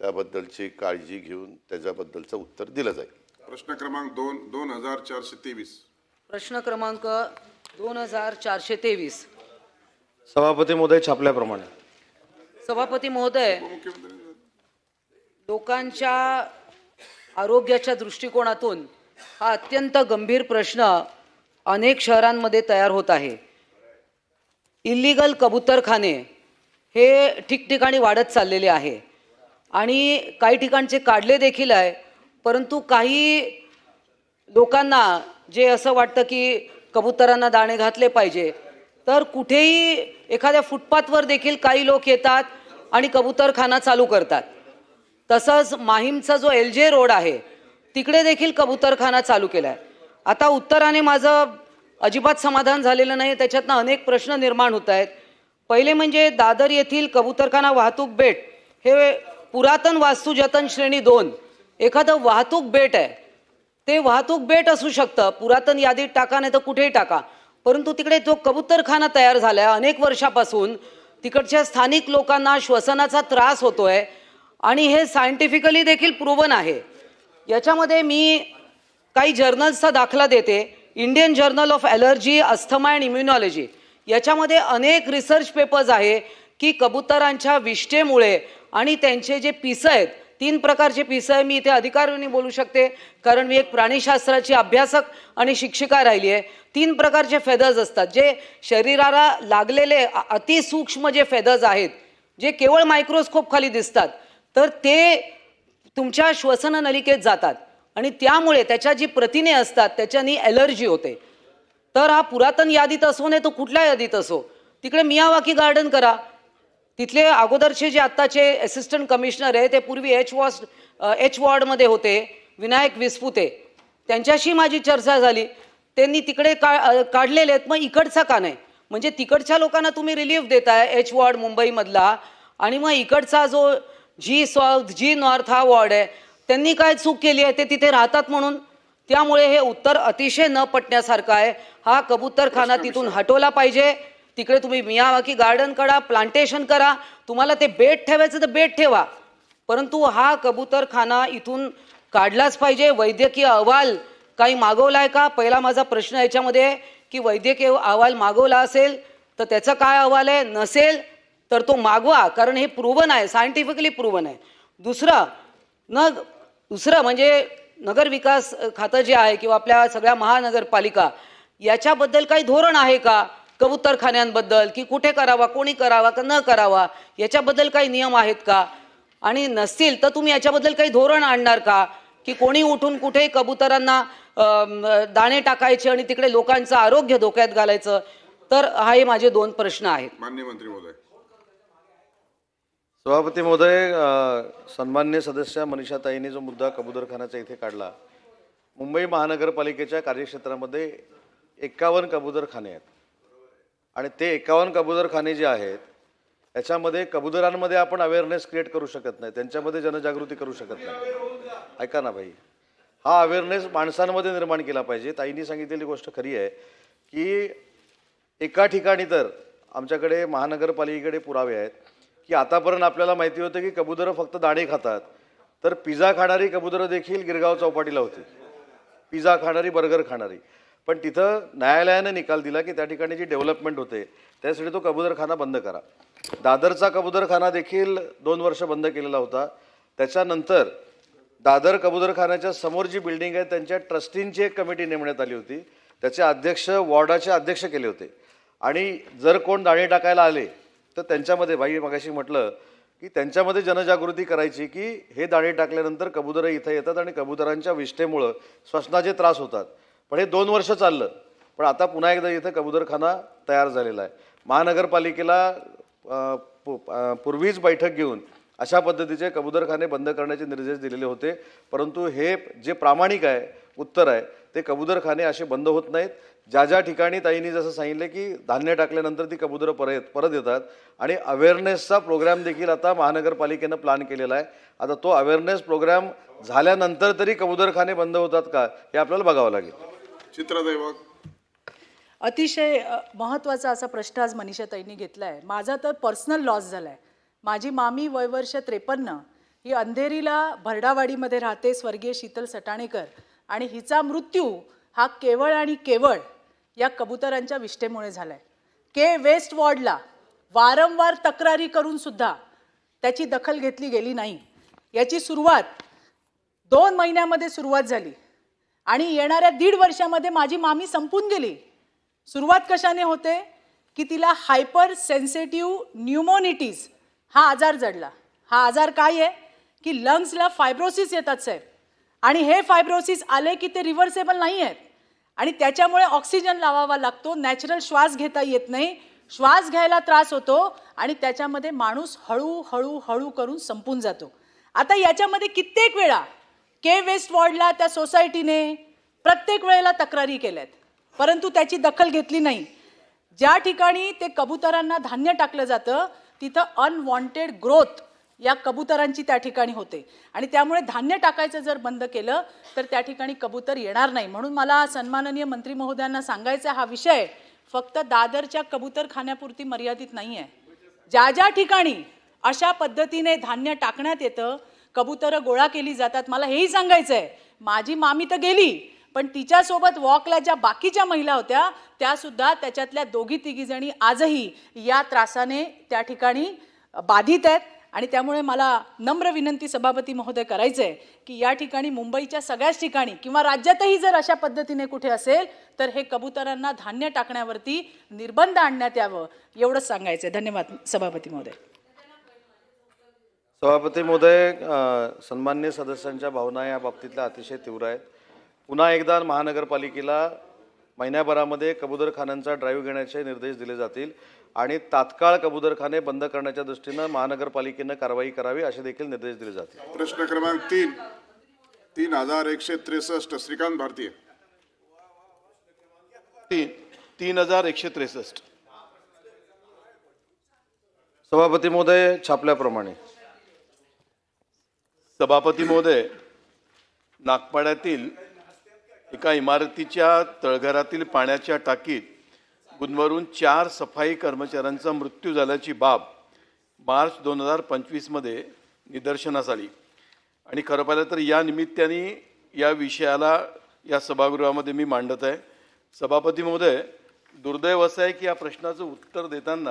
त्याबद्दलची काळजी घेऊन त्याच्याबद्दलचं उत्तर दिलं जाईल. प्रश्न क्रमांक दोन दोन हजार चारशे तेवीस. प्रश्न क्रमांक दोन हजार चारशे तेवीस. सभापती महोदय छापल्याप्रमाणे. सभापती महोदय लोकांच्या आरोग्याच्या दृष्टिकोनातून हा अत्यंत गंभीर प्रश्न अनेक शहरांमध्ये तयार होत आहे. इल्लिगल कबूतरखाने हे ठिकठिकाणी वाढत चाललेले आहे. आणि काही ठिकाणचे काढले देखील आहे परंतु काही लोकांना जे असं वाटतं की कबुतरांना दाणे घातले पाहिजे तर कुठेही एखाद्या फुटपाथवर देखील काही लोक येतात आणि कबुतरखाना चालू करतात. तसंच माहीमचा जो एल जे रोड आहे तिकडे देखील कबुतरखाना चालू केला आहे आता उत्तराने माझं अजिबात समाधान झालेलं नाही त्याच्यातनं अनेक प्रश्न निर्माण होत आहेत. पहिले म्हणजे दादर येथील कबुतरखाना वाहतूक बेट हे पुरातन वास्तू जतन श्रेणी दोन. एखादं वाहतूक बेट आहे. ते वाहतूक बेट असू शकतं. पुरातन यादीत टाका नाही तर कुठेही टाका. परंतु तिकडे जो कबूतरखाना तयार झाला आहे अनेक वर्षापासून तिकडच्या स्थानिक लोकांना श्वसनाचा त्रास होतोय आणि हे सायंटिफिकली देखील प्रूवन आहे. याच्यामध्ये मी काही जर्नल्सचा दाखला देते. Indian journal of allergy asthma and immunology. याच्यामध्ये अनेक रिसर्च पेपर्स आहे. की कबुतरांच्या विष्ठेमुळे आणि त्यांचे जे पिसं आहेत तीन प्रकारचे पिसं आहे मी इथे अधिकाऱ्यांनी बोलू शकते. कारण मी एक प्राणीशास्त्राची अभ्यासक आणि शिक्षिका राहिली आहे. तीन प्रकारचे फेदर्स असतात. जे शरीराला लागलेले अतिसूक्ष्म जे फेदर्स आहेत जे केवळ मायक्रोस्कोप खाली दिसतात तर ते तुमच्या श्वसन नलिकेत जातात. आणि त्यामुळे त्याच्या जी प्रथिने असतात त्याच्यानी ॲलर्जी होते. तर हा पुरातन यादीत असो नाही तो कुठल्या यादीत असो तिकडे मियावाकी गार्डन करा. तिथले अगोदरचे जे आत्ताचे असिस्टंट कमिशनर आहे ते पूर्वी एच वॉस एच वॉर्डमध्ये होते विनायक विस्पुते. त्यांच्याशी माझी चर्चा झाली. त्यांनी तिकडे का काढलेले आहेत मग इकडचा का नाही? म्हणजे तिकडच्या लोकांना तुम्ही रिलीफ देताय एच वॉर्ड मुंबईमधला. आणि मग इकडचा जो जी साऊथ जी नॉर्थ हा वॉर्ड आहे त्यांनी काय चूक केली आहे ते तिथे राहतात म्हणून? त्यामुळे हे उत्तर अतिशय न पटण्यासारखं आहे. हा कबूतरखाना तिथून हटवला पाहिजे. तिकडे तुम्ही मियावाकी गार्डन करा प्लांटेशन करा. तुम्हाला ते बेट ठेवायचं तर बेट ठेवा. परंतु हा कबूतरखाना इथून काढलाच पाहिजे. वैद्यकीय अहवाल काही मागवलाय का? पहिला माझा प्रश्न याच्यामध्ये की वैद्यकीय अहवाल मागवला असेल तर त्याचा काय अहवाल आहे? नसेल तर तो मागवा कारण हे प्रूवन आहे सायंटिफिकली प्रूवन आहे. दुसरं न दुसरं म्हणजे नगर विकास खातं जे आहे किंवा आपल्या सगळ्या महानगरपालिका याच्याबद्दल काही धोरण आहे का? कबूतरखान्यांबद्दल की कुठे करावा कोणी करावा का न करावा याच्याबद्दल काही नियम आहेत का? आणि नसतील तर तुम्ही याच्याबद्दल काही धोरण आणणार का? की कोणी उठून कुठेही कबुतरांना दाणे टाकायचे आणि तिकडे लोकांचं आरोग्य धोक्यात घालायचं? तर हा हे माझे दोन प्रश्न आहेत. मान्य मंत्री महोदय. सभापती महोदय सन्मान्य सदस्य मनीषाताईंनी जो मुद्दा कबूतरखान्याचा इथे काढला मुंबई महानगरपालिकेच्या कार्यक्षेत्रामध्ये एकावन्न कबूतरखाने आहेत. आणि ते एकावन्न कबूतरखाने जे आहेत याच्यामध्ये कबुतरांमध्ये आपण अवेअरनेस क्रिएट करू शकत नाही. त्यांच्यामध्ये जनजागृती करू शकत नाही. ऐका ना भाई. हा अवेअरनेस माणसांमध्ये निर्माण केला पाहिजे. ताईंनी सांगितलेली गोष्ट खरी आहे की एका ठिकाणी तर आमच्याकडे महानगरपालिकेकडे पुरावे आहेत की आतापर्यंत आपल्याला माहिती होतं की कबुतरं फक्त दाणे खातात. तर पिझ्झा खाणारी कबुतरं देखील गिरगाव चौपाटीला होती. पिझ्झा खाणारी बर्गर खाणारी. पण तिथं न्यायालयानं निकाल दिला की त्या ठिकाणी जी डेव्हलपमेंट होते त्यासाठी तो कबुतरखाना बंद करा. दादरचा कबुतरखाना देखील दोन वर्ष बंद केलेला होता. त्याच्यानंतर दादर कबुतरखान्याच्या समोर जी बिल्डिंग आहे त्यांच्या ट्रस्टींची एक कमिटी नेमण्यात आली होती. त्याचे अध्यक्ष वॉर्डाचे अध्यक्ष केले होते. आणि जर कोण दाणे टाकायला आले तर त्यांच्यामध्ये भाई मगाशी म्हटलं की त्यांच्यामध्ये जनजागृती करायची की हे दाणे टाकल्यानंतर कबुतरं इथं येतात आणि कबुतरांच्या विष्ठेमुळं श्वसनाचे त्रास होतात. पण हे दोन वर्ष चाललं. पण आता पुन्हा एकदा इथं कबुदरखाना तयार झालेला आहे. महानगरपालिकेला पु- पूर्वीच बैठक घेऊन अशा पद्धतीचे कबूतरखाने बंद करण्याचे निर्देश दिलेले होते. परंतु हे जे प्रामाणिक आहे उत्तर आहे ते कबूतरखाने असे बंद होत नाहीत. ज्या ज्या ठिकाणी ताईंनी जसं सांगितलं की धान्य टाकल्यानंतर ती कबुतरं परत परत येतात. आणि अवेअरनेसचा प्रोग्राम देखील आता महानगरपालिकेनं प्लॅन केलेला आहे. आता तो अवेअरनेस प्रोग्राम झाल्यानंतर तरी कबूतरखाने बंद होतात का हे आपल्याला बघावं लागेल. चित्राताई अतिशय महत्त्वाचा असा प्रश्न आज मनीषाताईंनी घेतला आहे माझा तर पर्सनल लॉस झाला आहे माझी मामी वयवर्ष त्रेपन्न ही अंधेरीला भरडावाडीमध्ये राहते स्वर्गीय शीतल सटाणेकर. आणि हिचा मृत्यू हा केवळ आणि केवळ या कबुतरांच्या विष्ठेमुळे झालाय. के. वेस्ट वॉर्डला वारंवार तक्रारी करून सुद्धा त्याची दखल घेतली गेली नाही. याची सुरुवात दोन महिन्यामध्ये सुरुवात झाली. आणि येणाऱ्या दीड वर्षामध्ये माझी मामी संपून गेली. सुरुवात कशाने होते? की तिला हायपर सेन्सिटिव्ह न्यूमोनिटीज हा आजार जडला. हा आजार काय आहे? की लंग्सला फायब्रोसिस येतात साहेब. आणि हे फायब्रोसिस आले की ते रिव्हर्सेबल नाही आहेत. आणि त्याच्यामुळे ऑक्सिजन लावावा लागतो नॅचरल श्वास घेता येत नाही श्वास घ्यायला त्रास होतो आणि त्याच्यामध्ये माणूस हळूहळू हळू करून संपून जातो. आता याच्यामध्ये कित्येक वेळा के वेस्ट वॉर्डला त्या सोसायटीने प्रत्येक वेळेला तक्रारी केल्यात. परंतु त्याची दखल घेतली नाही. ज्या ठिकाणी ते कबुतरांना धान्य टाकलं जातं तिथं अनवॉन्टेड ग्रोथ या कबुतरांची त्या ठिकाणी होते. आणि त्यामुळे धान्य टाकायचं जर बंद केलं तर त्या ठिकाणी कबूतर येणार नाही. म्हणून मला सन्माननीय मंत्री महोदयांना सांगायचा हा विषय फक्त दादरच्या कबूतर खाण्यापुरती मर्यादित नाही आहे ज्या ज्या ठिकाणी अशा पद्धतीने धान्य टाकण्यात येतं कबुतरं गोळा केली जातात. मला हेही सांगायचं आहे माझी मामी तर गेली पण तिच्यासोबत वॉकला ज्या बाकीच्या महिला होत्या त्यासुद्धा त्याच्यातल्या दोघी तिघी जणी आजही या त्रासाने त्या ठिकाणी बाधित आहेत. आणि त्यामुळे मला नम्र विनंती सभापती महोदय करायचं आहे की या ठिकाणी मुंबईच्या सगळ्याच ठिकाणी किंवा राज्यातही जर अशा पद्धतीने कुठे असेल तर हे कबुतरांना धान्य टाकण्यावरती निर्बंध आणण्यात यावं एवढंच सांगायचं आहे धन्यवाद सभापती महोदय. सभापती महोदय सन्मान्य सदस्यांच्या भावना या बाबतीतल्या अतिशय तीव्र आहेत. पुन्हा एकदा महानगरपालिकेला महिन्याभरामध्ये कबुतरखान्यांचा ड्राईव्ह घेण्याचे निर्देश दिले जातील आणि तात्काळ कबुतरखाने बंद करण्याच्या दृष्टीनं महानगरपालिकेनं कारवाई करावी असे देखील निर्देश दिले जातील. प्रश्न क्रमांक तीन. तीन हजार एकशे त्रेसष्ट. श्रीकांत भारतीय. तीन. तीन हजार एकशे त्रेसष्ट. सभापती महोदय छापल्याप्रमाणे. सभापती महोदय नागपाड्यातील एका इमारतीच्या तळघरातील पाण्याच्या टाकीत गुदमरून चार सफाई कर्मचाऱ्यांचा मृत्यू झाल्याची बाब मार्च दोन हजार पंचवीसमध्ये निदर्शनास आली. आणि खरं पाहिलं तर या निमित्ताने या विषयाला या सभागृहामध्ये मी मांडत आहे. सभापती महोदय दुर्दैव असं आहे की या प्रश्नाचं उत्तर देताना